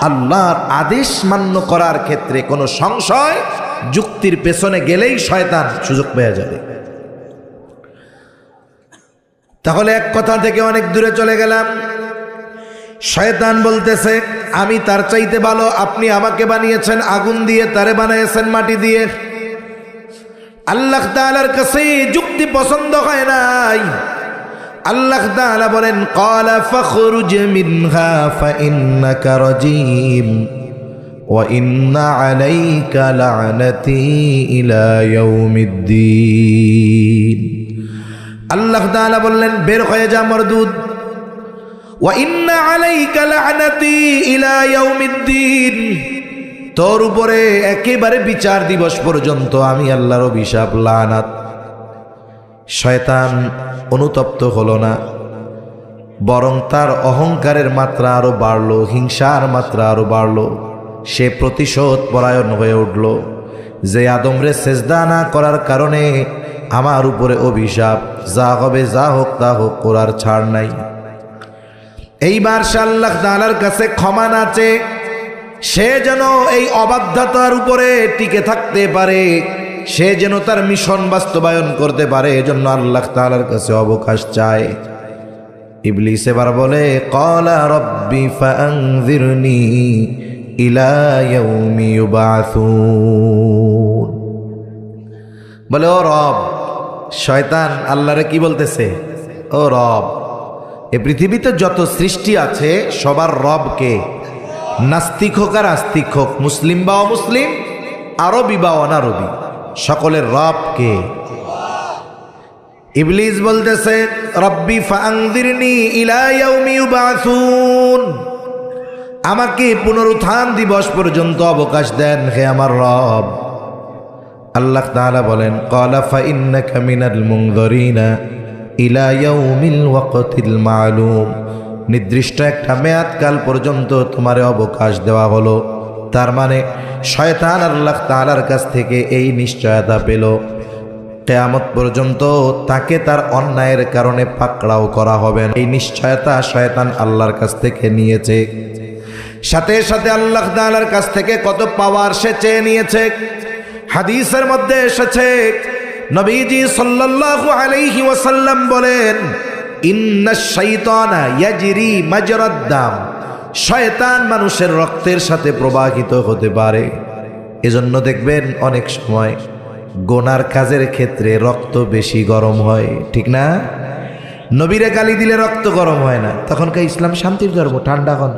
আল্লাহর আদেশ মান্য করার ক্ষেত্রে কোনো সংশয় যুক্তির পেছনে গেলেই শয়তান সুযোগ পেয়ে যাবে। তাহলে এক কথা থেকে অনেক দূরে চলে গেলাম। শয়তান বলতেছে, আমি তার চাইতে ভালো, আপনি আমাকে বানিয়েছেন আগুন দিয়ে, তারে বানিয়েছেন মাটি দিয়ে। আল্লাহ তাআলার কাছে যুক্তি পছন্দ হয় নাই। আল্লাহ তাআলা বলেন ক্বালা ফাখরুজ মিনহা ফাইন্নাকা রাজীম, ওয়া ইন্না আলাইকা লা'নাতি ইলা ইয়াউমিদ্দিন। আল্লাহ তাআলা বললেন, বের হয়ে যা মরদুদ ওয়া ইন্না আলাইকা লা'নাতি ইলা ইয়াউমিদ্দিন। তোর উপরে একেবারে বিচার দিবস পর্যন্ত আমি আল্লাহর অভিশাপ, লানাত। শয়তান অনুতপ্ত হল না, বরং তার অহংকারের মাত্রা আরও বাড়ল, হিংসার মাত্রা আরও বাড়ল। সে প্রতিশোধ পরায়ণ হয়ে উঠল যে আদমরে সেজদা না করার কারণে আমার উপরে অভিশাপ, যা হবে, যা হোক, তা হোক, করার ছাড় নাই। এইবার আল্লাহ তাআলার কাছে ক্ষমা নাচে সে যেন এই অবাধ্যতার উপরে টিকে থাকতে পারে। সে যেন তার মিশন বাস্তবায়ন করতে পারে, এজন্য আল্লাহ তাআলার কাছে অবকাশ চায়। ইবলিস এবার বলে কলা রব্বি ফাংজিরনি ইলা ইয়াউমি ইউবাসুন। বলে, ও রব, শয়তান আল্লাহরে কি বলতেছে? ও রব, এ পৃথিবীতে যত সৃষ্টি আছে, সবার রবকে নাস্তিক হোক আর আস্তিক হোক, মুসলিম বা অমুসলিম, আরবি বা অনারবি সকলের রবকে। ইবলিস বলতেছে, রব্বি ফাংদিরনি ইলা ইয়াউমি ইউবাসুন। আমাকে পুনরুত্থান দিবস পর্যন্ত অবকাশ দেন হে আমার রব। আল্লাহ তাআলা বলেন, ক্বালা ফাইন্নাকা মিনাল মুনযিরিনা ইলা ইয়াউমিল ওয়াকতিল মালুম। নির্দিষ্ট একটা মেয়াদকাল পর্যন্ত তোমারে অবকাশ দেওয়া হলো। তার মানে শয়তান আল্লাহ তালার কাছ থেকে এই নিশ্চয়তা পেল। কেয়ামত পর্যন্ত তাকে তার অন্যায়ের কারণে পাকড়াও করা হবে। এই নিশ্চয়তা শয়তান আল্লাহর কাছ থেকে নিয়েছে। সাথে সাথে আল্লাহ তাআলার কাছ থেকে কত পাওয়ার সে চেয়ে নিয়েছে। হাদিসের মধ্যে এসেছে, নবীজি সাল্লাল্লাহু আলাইহি ওয়াসাল্লাম বলেন ইন্না শাইতানা ইয়াজরি মাজরাদ দাম শয়তান মানুষের রক্তের সাথে প্রবাহিত হতে পারে। এজন্য দেখবেন অনেক সময় গোনার কাজের ক্ষেত্রে রক্ত বেশি গরম হয়, ঠিক না? নবীরে গালি দিলে রক্ত গরম হয় না। তখনকার ইসলাম শান্তির ধর্ম, ঠান্ডা হন